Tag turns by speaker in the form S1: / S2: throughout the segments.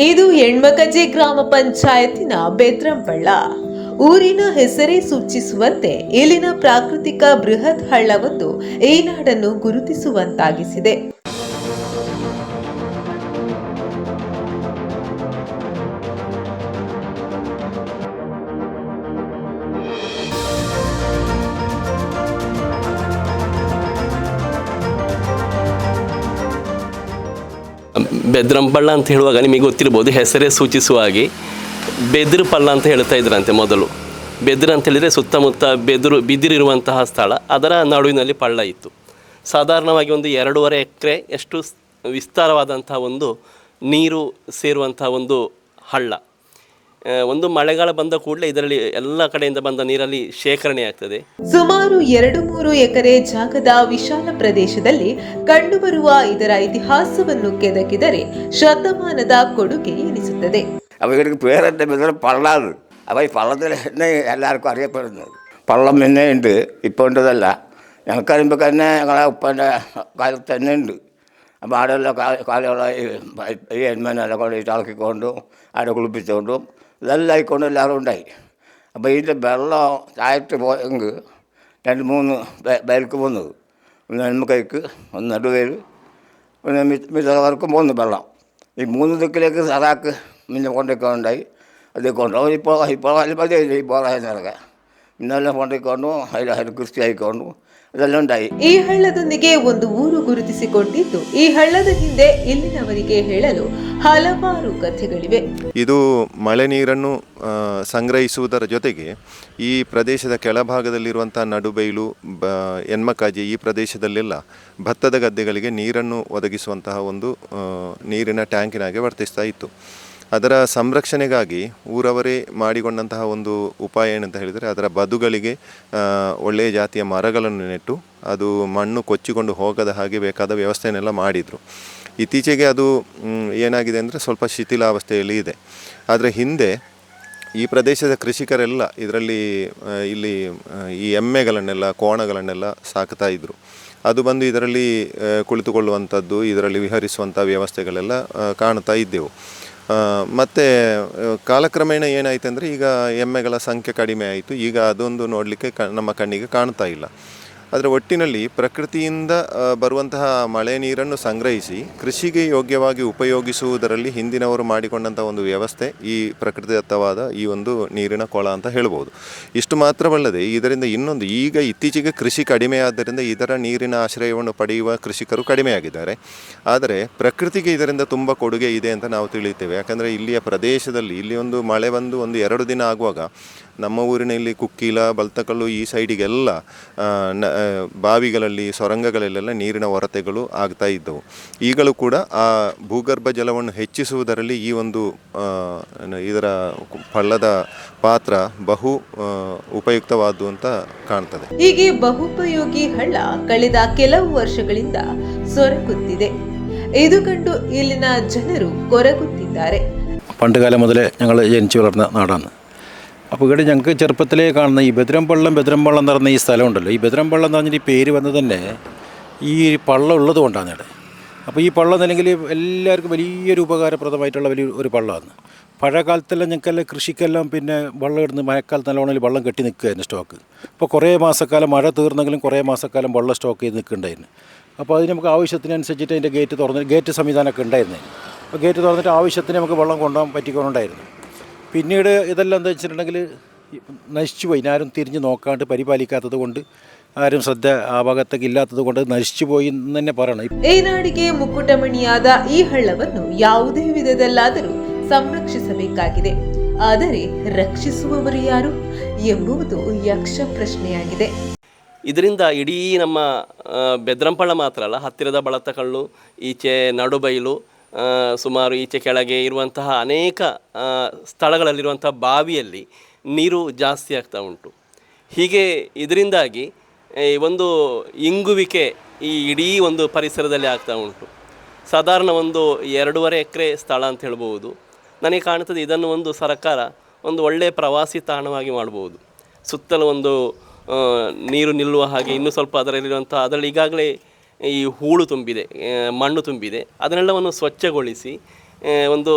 S1: ಇದು ಹೆಣ್ಮಕಜೆ ಗ್ರಾಮ ಪಂಚಾಯತಿನ ಬೆದ್ರಂಬಳ್ಳ ಊರಿನ ಹೆಸರೇ ಸೂಚಿಸುವಂತೆ ಇಲ್ಲಿನ ಪ್ರಾಕೃತಿಕ ಬೃಹತ್ ಹಳ್ಳವೊಂದು ಈ ನಾಡನ್ನು ಗುರುತಿಸುವಂತಾಗಿಸಿದೆ.
S2: ಬೆದ್ರಂಪಳ್ಳ ಅಂತ ಹೇಳುವಾಗ ನಿಮಗೆ ಗೊತ್ತಿರ್ಬೋದು, ಹೆಸರೇ ಸೂಚಿಸುವ ಹಾಗೆ ಬೆದ್ರು ಪಳ್ಳ ಅಂತ ಹೇಳ್ತಾ ಇದ್ರಂತೆ ಮೊದಲು. ಬೆದ್ರು ಅಂತ ಹೇಳಿದರೆ ಸುತ್ತಮುತ್ತ ಬೆದರು, ಬಿದಿರಿರುವಂತಹ ಸ್ಥಳ, ಅದರ ನಡುವಿನಲ್ಲಿ ಪಳ್ಳ ಇತ್ತು. ಸಾಧಾರಣವಾಗಿ ಒಂದು ಎರಡೂವರೆ ಎಕರೆ ಎಷ್ಟು ವಿಸ್ತಾರವಾದಂತಹ ಒಂದು ನೀರು ಸೇರುವಂತಹ ಒಂದು ಹಳ್ಳ. ಒಂದು ಮಳೆಗಾಲ ಬಂದ ಕೂಡಲೇ ಇದರಲ್ಲಿ ಎಲ್ಲ ಕಡೆಯಿಂದ ಬಂದ ನೀರಲ್ಲಿ ಶೇಖರಣೆ ಆಗ್ತದೆ.
S1: ಸುಮಾರು ಎರಡು ಮೂರು ಎಕರೆ ಜಾಗದ ವಿಶಾಲ ಪ್ರದೇಶದಲ್ಲಿ ಕಂಡುಬರುವ ಇದರ ಇತಿಹಾಸವನ್ನು ಕೆದಕಿದರೆ ಶತಮಾನದ ಕೊಡುಗೆ ಎನಿಸುತ್ತದೆ.
S3: ಅವರಿಗೆ ಪೇರಂತ ಬಂದರೆ ಪಳ್ಳ ಅವ ಈ ಪಳ್ಳದಲ್ಲೇ ಎಲ್ಲರಿಗೂ ಅರಿಯಪಡುದು. ಪಳ್ಳ ಮೆನ್ನೆ ಉಂಟು ಇಪ್ಪ ಉಂಟದಲ್ಲ. ಎಂಕರಿಂಬಕನ್ನ ಕಾಲಕ್ಕೆ ತಂದೆ ಉಂಟು ಆಡೆಲ್ಲ ಕಾಲ ಕಾಲೆಲ್ಲ ಹೆಣ್ಮನೆಲ್ಲ ಕೊಡಿ ತಾಳ್ಕಿಕೊಂಡು ಆಡೆ ಕುಳುಪಿಸ್ಕೊಂಡು ഇതെല്ലാം ആയിക്കൊണ്ട് എല്ലാവരും ഉണ്ടായി. അപ്പോൾ ഇതിന്റെ വെള്ളം താഴത്ത് പോയെങ്കിൽ രണ്ട് മൂന്ന് പേർക്ക് പോകുന്നത് ഒന്ന് എൺമക്കൈക്ക് ഒന്ന് നടുവേൽ പിന്നെ മിതവർക്കും പോകുന്നു വെള്ളം. ഈ മൂന്ന് ദിക്കിലേക്ക് സറാക്ക് പിന്നെ കൊണ്ടേക്കൊണ്ടായി അത് കൊണ്ടുപോകും ഇപ്പോൾ ഇപ്പോൾ മതി ഈ പോറായതൊക്കെ ഇന്നെല്ലാം കൊണ്ടേക്കൊണ്ടു അതിൽ അതിൽ കൃഷി ആയിക്കൊണ്ടു
S1: ಈ ಹಳ್ಳದೊಂದಿಗೆ ಒಂದು ಊರು ಗುರುತಿಸಿಕೊಂಡಿದ್ದು. ಈ ಹಳ್ಳದ ಹಿಂದೆ ಇಲ್ಲಿನವರಿಗೆ ಹೇಳಲು ಹಲವಾರು ಕಥೆಗಳಿವೆ.
S4: ಇದು ಮಳೆ ನೀರನ್ನು ಸಂಗ್ರಹಿಸುವುದರ ಜೊತೆಗೆ ಈ ಪ್ರದೇಶದ ಕೆಳಭಾಗದಲ್ಲಿರುವಂತಹ ನಡುಬೈಲು ಬ ಎನ್ಮಕಾಜಿ ಈ ಪ್ರದೇಶದಲ್ಲೆಲ್ಲ ಭತ್ತದ ಗದ್ದೆಗಳಿಗೆ ನೀರನ್ನು ಒದಗಿಸುವಂತಹ ಒಂದು ನೀರಿನ ಟ್ಯಾಂಕಿನಾಗೆ ವರ್ತಿಸ್ತಾ ಇತ್ತು. ಅದರ ಸಂರಕ್ಷಣೆಗಾಗಿ ಊರವರೇ ಮಾಡಿಕೊಂಡಂತಹ ಒಂದು ಉಪಾಯ ಏನಂತ ಹೇಳಿದರೆ ಅದರ ಬದುಗಳಿಗೆ ಒಳ್ಳೆಯ ಜಾತಿಯ ಮರಗಳನ್ನು ನೆಟ್ಟು ಅದು ಮಣ್ಣು ಕೊಚ್ಚಿಕೊಂಡು ಹೋಗದ ಹಾಗೆ ಬೇಕಾದ ವ್ಯವಸ್ಥೆಯನ್ನೆಲ್ಲ ಮಾಡಿದರು. ಇತ್ತೀಚೆಗೆ ಅದು ಏನಾಗಿದೆ ಅಂದರೆ ಸ್ವಲ್ಪ ಶಿಥಿಲಾವಸ್ಥೆಯಲ್ಲಿ ಇದೆ. ಆದರೆ ಹಿಂದೆ ಈ ಪ್ರದೇಶದ ಕೃಷಿಕರೆಲ್ಲ ಇದರಲ್ಲಿ ಇಲ್ಲಿ ಈ ಎಮ್ಮೆಗಳನ್ನೆಲ್ಲ, ಕೋಣಗಳನ್ನೆಲ್ಲ ಸಾಕ್ತಾ ಇದ್ದರು ಅದು ಬಂದು ಇದರಲ್ಲಿ ಕುಳಿತುಕೊಳ್ಳುವಂಥದ್ದು, ಇದರಲ್ಲಿ ವಿಹರಿಸುವಂಥ ವ್ಯವಸ್ಥೆಗಳೆಲ್ಲ ಕಾಣ್ತಾ ಇದ್ದೆವು. ಮತ್ತು ಕಾಲಕ್ರಮೇಣ ಏನಾಯಿತು ಅಂದರೆ ಈಗ ಎಮ್ಮೆಗಳ ಸಂಖ್ಯೆ ಕಡಿಮೆ ಆಯಿತು. ಈಗ ಅದೊಂದು ನೋಡಲಿಕ್ಕೆ ನಮ್ಮ ಕಣ್ಣಿಗೆ ಕಾಣ್ತಾ ಇಲ್ಲ. ಆದರೆ ಒಟ್ಟಿನಲ್ಲಿ ಪ್ರಕೃತಿಯಿಂದ ಬರುವಂತಹ ಮಳೆ ನೀರನ್ನು ಸಂಗ್ರಹಿಸಿ, ಕೃಷಿಗೆ ಯೋಗ್ಯವಾಗಿ ಉಪಯೋಗಿಸುವುದರಲ್ಲಿ ಹಿಂದಿನವರು ಮಾಡಿಕೊಂಡಂಥ ಒಂದು ವ್ಯವಸ್ಥೆ, ಈ ಪ್ರಕೃತಿದತ್ತವಾದ ಈ ಒಂದು ನೀರಿನ ಕೊಳ ಅಂತ ಹೇಳ್ಬೋದು. ಇಷ್ಟು ಮಾತ್ರವಲ್ಲದೆ, ಇದರಿಂದ ಇನ್ನೊಂದು, ಈಗ ಇತ್ತೀಚೆಗೆ ಕೃಷಿ ಕಡಿಮೆ ಆದ್ದರಿಂದ ಇದರ ನೀರಿನ ಆಶ್ರಯವನ್ನು ಪಡೆಯುವ ಕೃಷಿಕರು ಕಡಿಮೆಯಾಗಿದ್ದಾರೆ. ಆದರೆ, ಪ್ರಕೃತಿಗೆ ಇದರಿಂದ ತುಂಬ ಕೊಡುಗೆ ಇದೆ ಅಂತ ನಾವು ತಿಳಿಯುತ್ತೇವೆ. ಯಾಕಂದರೆ, ಇಲ್ಲಿಯ ಪ್ರದೇಶದಲ್ಲಿ, ಇಲ್ಲಿ ಒಂದು ಮಳೆ ಬಂದು ಒಂದು ಎರಡು ದಿನ ಆಗುವಾಗ, ನಮ್ಮ ಊರಿನಲ್ಲಿ ಕುಕ್ಕಿಲ, ಬಲ್ತಕಲ್ಲು ಈ ಸೈಡಿಗೆಲ್ಲ ಬಾವಿಗಳಲ್ಲಿ ಸೊರಂಗಗಳಲ್ಲೆಲ್ಲ ನೀರಿನ ಹೊರತೆಗಳು ಆಗ್ತಾ ಇದ್ದವು ಈಗಲೂ ಕೂಡ ಆ ಭೂಗರ್ಭ ಜಲವನ್ನು ಹೆಚ್ಚಿಸುವುದರಲ್ಲಿ ಈ ಒಂದು ಆ, ನ- ಇದರ ಕು- ಪಳ್ಳದ ಪಾತ್ರ ಬಹು ಆ, ಉಪಯುಕ್ತವಾದ್ದು ಅಂತ ಕಾಣ್ತದೆ
S1: ಹೀಗೆ ಬಹುಪಯೋಗಿ ಹಳ್ಳ ಕಳೆದ ಕೆಲವು ವರ್ಷಗಳಿಂದ ಸೊರಗುತ್ತಿದೆ ಇದು ಕಂಡು ಇಲ್ಲಿನ ಜನರು ಕೊರಗುತ್ತಿದ್ದಾರೆ
S5: പണ്ട് കാലം മുതലേ ഞങ്ങൾ ജനിച്ചു വളർന്ന നാടാണ് അപ്പോൾ ഇവിടെ ഞങ്ങൾക്ക് ചെറുപ്പത്തിലേ കാണുന്ന ഈ ബദ്രംപള്ളം ബദ്രംപള്ളം എന്ന് പറയുന്ന ഈ സ്ഥലമുണ്ടല്ലോ. ഈ ബദ്രംപള്ളം എന്ന് പറഞ്ഞിട്ട് ഈ പേര് വന്നത് തന്നെ ഈ പള്ളം ഉള്ളത് കൊണ്ടാണ് ഇവിടെ അപ്പോൾ ഈ പള്ളം അല്ലെങ്കിൽ എല്ലാവർക്കും വലിയൊരു ഉപകാരപ്രദമായിട്ടുള്ള വലിയ ഒരു പള്ളമാണ് പഴയ കാലത്തെല്ലാം ഞങ്ങൾക്കെല്ലാം കൃഷിക്കെല്ലാം പിന്നെ വെള്ളം ഇടുന്ന മഴക്കാലത്ത് നല്ലോണം വെള്ളം കെട്ടി നിൽക്കുകയായിരുന്നു സ്റ്റോക്ക് അപ്പോൾ കുറേ മാസക്കാലം മഴ തീർന്നെങ്കിലും കുറേ മാസക്കാലം വെള്ളം സ്റ്റോക്ക് ചെയ്ത് നിൽക്കുന്നുണ്ടായിരുന്നു. അപ്പോൾ അതിന് നമുക്ക് ആവശ്യത്തിനനുസരിച്ചിട്ട് അതിന്റെ ഗേറ്റ് തുറന്ന് ഗേറ്റ് സംവിധാനമൊക്കെ ഉണ്ടായിരുന്നു. അപ്പോൾ ഗേറ്റ് തുറന്നിട്ട് ആവശ്യത്തിന് നമുക്ക് വെള്ളം കൊണ്ടുപോകാൻ പറ്റിക്കൊണ്ടായിരുന്നു പിന്നീട് ഇതെല്ലാം എന്താ വെച്ചിട്ടുണ്ടെങ്കിൽ നശിച്ചു പോയി ഇനി ആരും തിരിഞ്ഞ് നോക്കാണ്ട് പരിപാലിക്കാത്തത് കൊണ്ട് ആരും ശ്രദ്ധ ആ ഭാഗത്തേക്ക് ഇല്ലാത്തത് കൊണ്ട് നശിച്ചു പോയി എന്ന് തന്നെ പറയണം
S1: ಈ ನಾಡಿಗೆ ಮುಕ್ಕುಟಮಣಿಯಾದ ಈ ಹಳ್ಳವನ್ನು ಯಾವುದೇ ವಿಧದಲ್ಲಾದರೂ ಸಂರಕ್ಷಿಸಬೇಕಾಗಿದೆ ಆದರೆ ರಕ್ಷಿಸುವವರು ಯಾರು ಎಂಬುದು ಯಕ್ಷ ಪ್ರಶ್ನೆಯಾಗಿದೆ
S2: ಇದರಿಂದ ಇಡೀ ನಮ್ಮ ಆ, ಬೆದ್ರಂಪಳ್ಳ ಮಾತ್ರ ಅಲ್ಲ ಹತ್ತಿರದ ಬಳತಕಲ್ಲು ಈಚೆ ನಡುಬೈಲು ಆ, ಸುಮಾರು ಈಚೆ ಕೆಳಗೆ ಇರುವಂತಹ ಅನೇಕ ಸ್ಥಳಗಳಲ್ಲಿರುವಂಥ ಬಾವಿಯಲ್ಲಿ ನೀರು ಜಾಸ್ತಿ ಆಗ್ತಾ ಉಂಟು. ಹೀಗೆ ಇದರಿಂದಾಗಿ ಒಂದು ಇಂಗುವಿಕೆ ಈ ಇಡೀ ಒಂದು ಪರಿಸರದಲ್ಲಿ ಆಗ್ತಾ ಉಂಟು. ಸಾಧಾರಣ ಒಂದು ಎರಡೂವರೆ ಎಕರೆ ಸ್ಥಳ ಅಂತ ಹೇಳ್ಬೋದು ನನಗೆ ಕಾಣ್ತದೆ ಇದನ್ನು ಒಂದು ಸರ್ಕಾರ ಒಂದು ಒಳ್ಳೆಯ ಪ್ರವಾಸಿ ತಾಣವಾಗಿ ಮಾಡ್ಬೋದು ಸುತ್ತಲೂ ಒಂದು ನೀರು ನಿಲ್ಲುವ ಹಾಗೆ ಇನ್ನೂ ಸ್ವಲ್ಪ ಅದರಲ್ಲಿರುವಂಥ, ಅದರಲ್ಲಿ ಈಗಾಗಲೇ ಈ ಹೂಳು ತುಂಬಿದೆ ಮಣ್ಣು ತುಂಬಿದೆ. ಅದನ್ನೆಲ್ಲವನ್ನು ಸ್ವಚ್ಛಗೊಳಿಸಿ ಒಂದು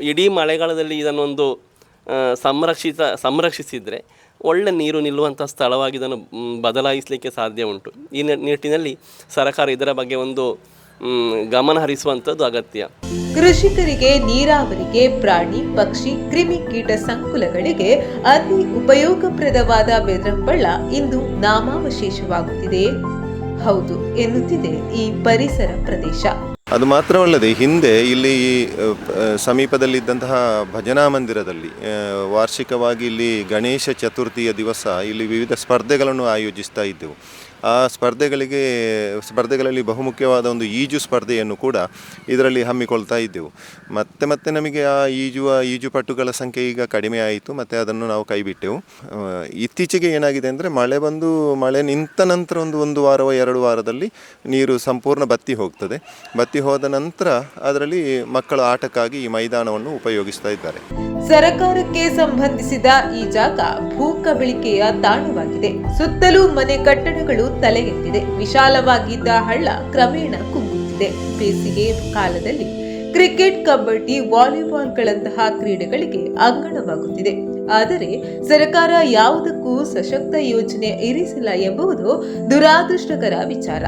S2: ಇಡೀ ಮಳೆಗಾಲದಲ್ಲಿ ಇದನ್ನೊಂದು ಸಂರಕ್ಷಿತ, ಸಂರಕ್ಷಿಸಿದರೆ ಒಳ್ಳೆ ನೀರು ನಿಲ್ಲುವಂಥ ಸ್ಥಳವಾಗಿ ಇದನ್ನು ಬದಲಾಯಿಸಲಿಕ್ಕೆ ಸಾಧ್ಯ ಉಂಟು. ಈ ನಿಟ್ಟಿನಲ್ಲಿ ಸರ್ಕಾರ ಇದರ ಬಗ್ಗೆ ಒಂದು ಗಮನ ಹರಿಸುವಂಥದ್ದು ಅಗತ್ಯ.
S1: ಕೃಷಿಕರಿಗೆ, ನೀರಾವರಿಗೆ, ಪ್ರಾಣಿ, ಪಕ್ಷಿ, ಕ್ರಿಮಿ ಕೀಟ ಸಂಕುಲಗಳಿಗೆ ಅತಿ ಉಪಯೋಗಪ್ರದವಾದ ಬೆದ್ರಂಪಳ್ಳ ಇಂದು ನಾಮಾವಶೇಷವಾಗುತ್ತಿದೆ. ಹೌದು ಎನ್ನುತ್ತಿದೆ ಈ ಪರಿಸರ ಪ್ರದೇಶ.
S4: ಅದು ಮಾತ್ರವಲ್ಲದೆ ಹಿಂದೆ ಇಲ್ಲಿ ಸಮೀಪದಲ್ಲಿದ್ದಂತಹ ಭಜನಾ ಮಂದಿರದಲ್ಲಿ ವಾರ್ಷಿಕವಾಗಿ ಇಲ್ಲಿ ಗಣೇಶ ಚತುರ್ಥಿಯ ದಿವಸ ಇಲ್ಲಿ ವಿವಿಧ ಸ್ಪರ್ಧೆಗಳನ್ನು ಆಯೋಜಿಸ್ತಾ ಇದ್ದೆವು. ಆ ಸ್ಪರ್ಧೆಗಳಿಗೆ, ಸ್ಪರ್ಧೆಗಳಲ್ಲಿ ಬಹುಮುಖ್ಯವಾದ ಒಂದು ಈಜು ಸ್ಪರ್ಧೆಯನ್ನು ಕೂಡ ಇದರಲ್ಲಿ ಹಮ್ಮಿಕೊಳ್ತಾ ಇದ್ದೆವು. ಮತ್ತೆ ಮತ್ತೆ ನಮಗೆ ಆ ಈಜುವ ಈಜುಪಟುಗಳ ಸಂಖ್ಯೆ ಈಗ ಕಡಿಮೆ ಆಯಿತು, ಮತ್ತು ಅದನ್ನು ನಾವು ಕೈಬಿಟ್ಟೆವು. ಇತ್ತೀಚೆಗೆ ಏನಾಗಿದೆ ಅಂದರೆ ಮಳೆ ಬಂದು, ಮಳೆ ನಿಂತ ನಂತರ ಒಂದು ಒಂದು ವಾರವ, ಎರಡು ವಾರದಲ್ಲಿ ನೀರು ಸಂಪೂರ್ಣ ಬತ್ತಿ ಹೋಗ್ತದೆ. ಬತ್ತಿ ಹೋದ ನಂತರ ಅದರಲ್ಲಿ ಮಕ್ಕಳ ಆಟಕ್ಕಾಗಿ ಈ ಮೈದಾನವನ್ನು ಉಪಯೋಗಿಸ್ತಾ ಇದ್ದಾರೆ.
S1: ಸರಕಾರಕ್ಕೆ ಸಂಬಂಧಿಸಿದ ಈ ಜಾಗ ಭೂ ಕಬಳಿಕೆಯ ತಾಣವಾಗಿದೆ. ಸುತ್ತಲೂ ಮನೆ ಕಟ್ಟಡಗಳು ತಲೆ ಎತ್ತಿದೆ ವಿಶಾಲವಾಗಿದ್ದ ಹಳ್ಳ ಕ್ರಮೇಣ ಕುಗ್ಗುತ್ತಿದೆ. ಬೇಸಿಗೆ ಕಾಲದಲ್ಲಿ ಕ್ರಿಕೆಟ್, ಕಬಡ್ಡಿ, ವಾಲಿಬಾಲ್ಗಳಂತಹ ಕ್ರೀಡೆಗಳಿಗೆ ಅಂಗಣವಾಗುತ್ತಿದೆ ಆದರೆ ಸರ್ಕಾರ ಯಾವುದಕ್ಕೂ ಸಶಕ್ತ ಯೋಜನೆ ಇರಿಸಿಲ್ಲ ಎಂಬುದು ದುರಾದೃಷ್ಟಕರ ವಿಚಾರ.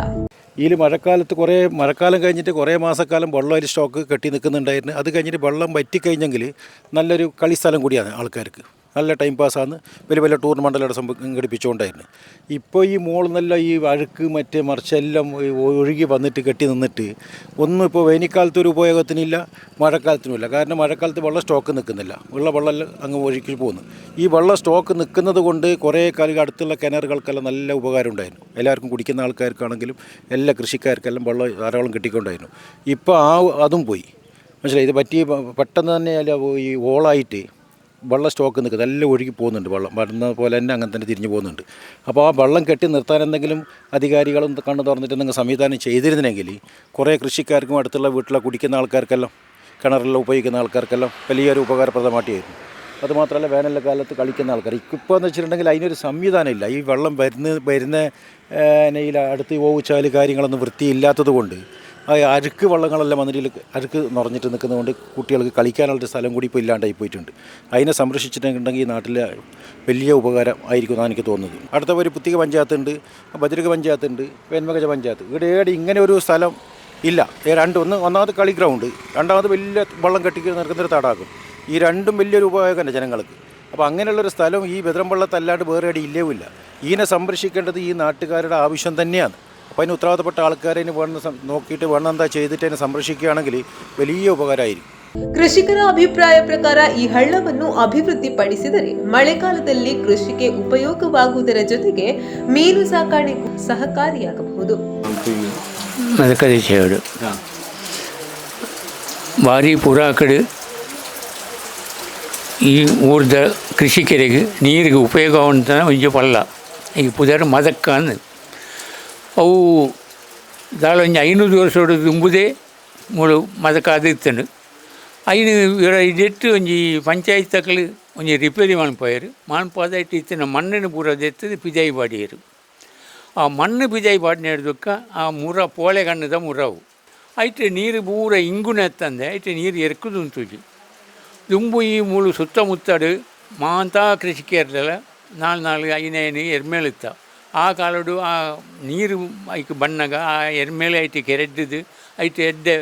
S5: ഇതിൽ മഴക്കാലത്ത് കുറേ മഴക്കാലം കഴിഞ്ഞിട്ട് കുറേ മാസക്കാലം വെള്ളം ഒരു സ്റ്റോക്ക് കെട്ടി നിൽക്കുന്നുണ്ടായിരുന്നു. അത് കഴിഞ്ഞിട്ട് വെള്ളം വറ്റിക്കഴിഞ്ഞെങ്കിൽ നല്ലൊരു കളിസ്ഥലം കൂടിയാണ് ആൾക്കാർക്ക്. നല്ല ടൈം പാസ്സാണ് വലിയ വലിയ ടൂർണമെന്റെല്ലാം സംഘടിപ്പിച്ചുകൊണ്ടായിരുന്നു. ഇപ്പോൾ ഈ മോൾ നല്ല ഈ അഴുക്ക് മറ്റേ മറിച്ചെല്ലാം ഒഴുകി വന്നിട്ട് കെട്ടി നിന്നിട്ട് ഒന്നും ഇപ്പോൾ വേനൽക്കാലത്ത് ഒരു ഉപയോഗത്തിനില്ല മഴക്കാലത്തിനുമില്ല. കാരണം മഴക്കാലത്ത് വെള്ളം സ്റ്റോക്ക് നിൽക്കുന്നില്ല. ഉള്ള വെള്ളം അങ്ങ് ഒഴുകി പോകുന്നു ഈ വെള്ളം സ്റ്റോക്ക് നിൽക്കുന്നത് കൊണ്ട് കുറേ കാലം അടുത്തുള്ള കിണറുകൾക്കെല്ലാം നല്ല ഉപകാരം ഉണ്ടായിരുന്നു. എല്ലാവർക്കും കുടിക്കുന്ന ആൾക്കാർക്കാണെങ്കിലും എല്ലാ കൃഷിക്കാർക്കെല്ലാം വെള്ളം ധാരാളം കിട്ടിക്കൊണ്ടായിരുന്നു. ഇപ്പോൾ ആ അതും പോയി. മനസ്സിലായി? ഇത് പറ്റി പെട്ടെന്ന് തന്നെ അല്ല ഈ ഓളായിട്ട് വെള്ളം സ്റ്റോക്ക് നിൽക്കുന്നത് എല്ലാം ഒഴുകി പോകുന്നുണ്ട് വെള്ളം. വരുന്ന പോലെ തന്നെ അങ്ങനെ തന്നെ തിരിഞ്ഞു പോകുന്നുണ്ട്. അപ്പോൾ ആ വെള്ളം കെട്ടി നിർത്താൻ എന്തെങ്കിലും അധികാരികളും കണ്ണു തുറന്നിട്ട് നിങ്ങൾ സംവിധാനം ചെയ്തിരുന്നെങ്കിൽ കുറേ കൃഷിക്കാർക്കും അടുത്തുള്ള വീട്ടിലെ കുടിക്കുന്ന ആൾക്കാർക്കെല്ലാം കിണറിലെ ഉപയോഗിക്കുന്ന ആൾക്കാർക്കെല്ലാം വലിയൊരു ഉപകാരപ്രദമായിട്ടായിരുന്നു. അതുമാത്രമല്ല വേനൽക്കാലത്ത് കളിക്കുന്ന ആൾക്കാർ. ഇപ്പോൾ എന്ന് വെച്ചിട്ടുണ്ടെങ്കിൽ അതിനൊരു സംവിധാനമില്ല ഈ വെള്ളം വരുന്ന വരുന്ന അടുത്ത് പോവിച്ചാൽ കാര്യങ്ങളൊന്നും വൃത്തിയില്ലാത്തത് കൊണ്ട് ആ അഴുക്ക് വള്ളങ്ങളെല്ലാം വന്നിട്ട് അഴുക്ക് നിറഞ്ഞിട്ട് നിൽക്കുന്നതുകൊണ്ട് കുട്ടികൾക്ക് കളിക്കാനുള്ള സ്ഥലം കൂടി ഇപ്പോൾ ഇല്ലാണ്ടായി പോയിട്ടുണ്ട്. അതിനെ സംരക്ഷിച്ചിട്ടുണ്ടെങ്കിൽ ഈ നാട്ടിൽ വലിയ ഉപകാരം ആയിരിക്കും എന്നാണ് എനിക്ക് തോന്നുന്നത്. അടുത്ത ഒരു പുത്തിക പഞ്ചായത്തുണ്ട് ഭദ്രക പഞ്ചായത്തുണ്ട് വേന്മകജ പഞ്ചായത്ത്. ഇവിടെ ഏടെ ഇങ്ങനെ ഒരു സ്ഥലം ഇല്ല. രണ്ട് ഒന്ന് ഒന്നാമത് കളി ഗ്രൗണ്ട് രണ്ടാമത് വലിയ വള്ളം കെട്ടി നിൽക്കുന്നൊരു തടാകം. ഈ രണ്ടും വലിയൊരു ഉപയോഗമല്ല ജനങ്ങൾക്ക്. അപ്പോൾ അങ്ങനെയുള്ളൊരു സ്ഥലം ഈ ബെദ്രംവള്ളത്തല്ലാണ്ട് വേറെ ഇല്ല ഇതിനെ സംരക്ഷിക്കേണ്ടത് ഈ നാട്ടുകാരുടെ ആവശ്യം തന്നെയാണ്. അപ്പോൾ അതിന് ഉത്തരവാദിത്തപ്പെട്ട ആൾക്കാരെ വേണ്ട നോക്കിയിട്ട് വേണം എന്താ ചെയ്തിട്ട് അതിനെ സംരക്ഷിക്കുകയാണെങ്കിൽ വലിയ ഉപകാരമായിരിക്കും.
S1: ಕೃಷಿಕರ ಅಭಿಪ್ರಾಯ ಪ್ರಕಾರ ಈ ಹಳ್ಳವನ್ನು ಅಭಿವೃದ್ಧಿಪಡಿಸಿದರೆ ಮಳೆಗಾಲದಲ್ಲಿ ಕೃಷಿಗೆ ಉಪಯೋಗವಾಗುವುದರ ಜೊತೆಗೆ ಮೀನು ಸಾಕಾಣೆಗೂ ಸಹಕಾರಿಯಾಗಬಹುದು
S6: ಭಾರಿ ಪುರಾ ಕಡೆ ಈ ಊರದ ಕೃಷಿಕರಿಗೆ ನೀರಿಗೆ ಉಪಯೋಗ ಅಂತ ಈ ಪುದರ್ ಮದಕ್ಕ ಅವು ದಾಳ ಒಂಜಿ ಐನೂರು ವರ್ಷ ದುಂಬುದೇ ಮೂಳು ಮದಕ ಅದು ಇತ್ತಂಡು ಐನು ಇರ ಇದೆಟ್ಟು ಒಂಜಿ ಪಂಚಾಯತ್ ತಕಲು ಒಂಜಿ ರಿಪೇರಿ ಮನ್ಪೋಯರು ಮನ್ಪಾದ ಇಟ್ಟು ಇತ್ತಿನ ಮಣ್ಣಿನ ಪೂರ ದೆತ್ತದು ಪಿಜಾಯಿ ಬಾಡಿಯರು ಆ ಮಣ್ಣು ಬಿಜಾಯಿ ಬಾಡಿನ ಹಿಡ್ದಕ್ಕ ಆ ಮುರ ಪೋಳೆ ಕಣ್ಣದ ಮುರವು ಐತೆ ನೀರು ಪೂರ ಇಂಗುನ ಎತ್ತಂದೆ ಐತೆ ನೀರು ಎರ್ಕುದು ಉಂಟುಜಿ ದುಂಬು ಈ ಮೂಳು ಸುತ್ತಮುತ್ತಡು ಮಾಂತ ಕೃಷಿಕೇರ್ದಲ್ಲ ನಾಲ್ ನಾಲ್ ಐನೇನು ಎರ್ಮೇಳಿತ್ತ ಆ ಕಾಲಡು ಆ ನೀರು ಐಕ್ ಬಣ್ಣಗ ಆ ಎರ್ಮೇಲೆ ಐತೆ ಕೆರೆಡ್ದು ಐತೆ ಎಡ್ಡೆ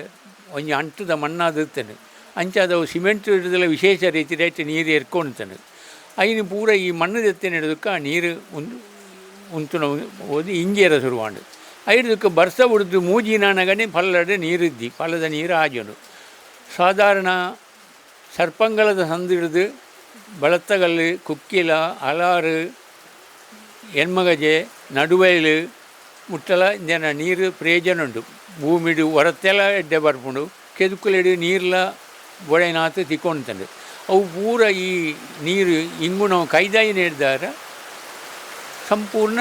S6: ಒಂಜಿ ಅಂಟದ ಮಣ್ಣಾದ ಇತ್ತನು ಅಂಚಾದವು ಸಿಮೆಂಟ್ ಹಿಡಿದಲ್ಲ ವಿಶೇಷ ರೀತಿ ಐತೆ ನೀರು ಎರ್ಕೊಂಡ್ತಾನೆ ಐನು ಪೂರ ಈ ಮಣ್ಣು ಎತ್ತಿನ ಹಿಡಿದಕ್ಕೆ ಆ ನೀರು ಒಂದು ಉಂತುನ ಓದಿ ಇಂಗೇರ ಶುರುವಾಂಡು ಐದಕ್ಕೆ ಬರ್ಸ ಉಡ್ದು ಮೂಜಿನಾನಗನೆ ಪಲ್ಲಡೆ ನೀರಿದ್ದಿ ಪಲ್ಲದ ನೀರು ಆಜನು ಸಾಧಾರಣ ಸರ್ಪಂಗಲದ ಸಂದಿಡ್ದು ಬಳತ್ತಗಲ್ಲು ಕುಕ್ಕಿಲ ಅಲಾರು ಹೆಣ್ಮಗಜೆ ನಡುವೆಲು ಮುಟ್ಟಲ ಜನ ನೀರು ಪ್ರಯೋಜನ ಉಂಟು ಭೂಮಿಡು ಹೊರತೆಲ್ಲ ಎಡ್ಡೆ ಬರ್ಪುಂಡು. ಕೆದುಕುಲೆಡು ನೀರ್ಲ ಬೊಳೆನಾಥ ತಿಕ್ಕೊಂಡ್ತಂಡು ಅವು ಪೂರ ಈ ನೀರು ಇಂಗು ನಾವು ಕೈದಾಯಿ ನೀಡಿದಾಗ ಸಂಪೂರ್ಣ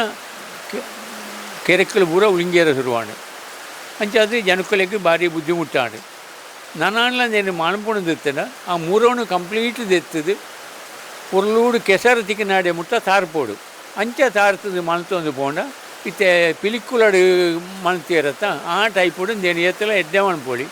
S6: ಕೆರೆಕಲು ಪೂರ ಉಳಿಂಗೇರ ಶುರುವಾಡು ಅಂಚಾದ್ರೆ ಜನಕ್ಕಲೆಗೆ ಭಾರಿ ಬುದ್ಧಿಮುಟ್ಟಾಡು ನನಾಣ್ಲ ನೇನು ಮಾಣಪುಣ ದೆತ್ತನ, ಆ ಮೂರವನು ಕಂಪ್ಲೀಟ್ ದೆತ್ತದು பொருளோடு கெசரத்துக்கு நாடே முட்டை தார்போடு ಅಂಚ ತಾರತದ ಮನತೊಂದು ಪೋಂಡ ಇತ್ತೆ ಪಿಲಿಕ್ಕುಲಡು ಮನತಿರತ್ತ ಆ ಟೈಪುಡು ದೇನಿ ಎತ್ತಲ ಎದ್ದೇವನ್ ಮನ್ಪೋಡಿ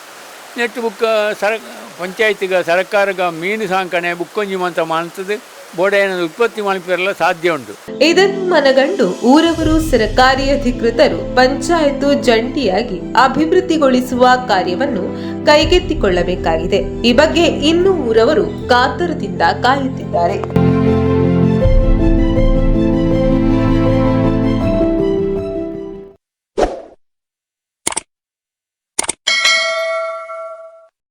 S6: ನೆಟ್ಟು ಬುಕ್ಕ ಸರ, ಪಂಚಾಯತಿಗ ಸರ್ಕಾರಗ ಮೀನು ಸಾಂಕಣೆ ಬುಕ್ಕೊಂಜಿ ಮಂತ ಮನತದ ಬೋಡೆಯನ್ನು ಉತ್ಪತ್ತಿ ಮಾಡಿಪೆಲ್ಲ ಸಾಧ್ಯ ಉಂಟು.
S1: ಇದನ್ನು ಮನಗಂಡು ಊರವರು ಸರ್ಕಾರಿ ಅಧಿಕೃತರು ಪಂಚಾಯತ್ ಜಂಟಿಯಾಗಿ ಅಭಿವೃದ್ಧಿಗೊಳಿಸುವ ಕಾರ್ಯವನ್ನು ಕೈಗೆತ್ತಿಕೊಳ್ಳಬೇಕಾಗಿದೆ. ಈ ಬಗ್ಗೆ ಇನ್ನು ಊರವರು ಕಾತರದಿಂದ ಕಾಯುತ್ತಿದ್ದಾರೆ.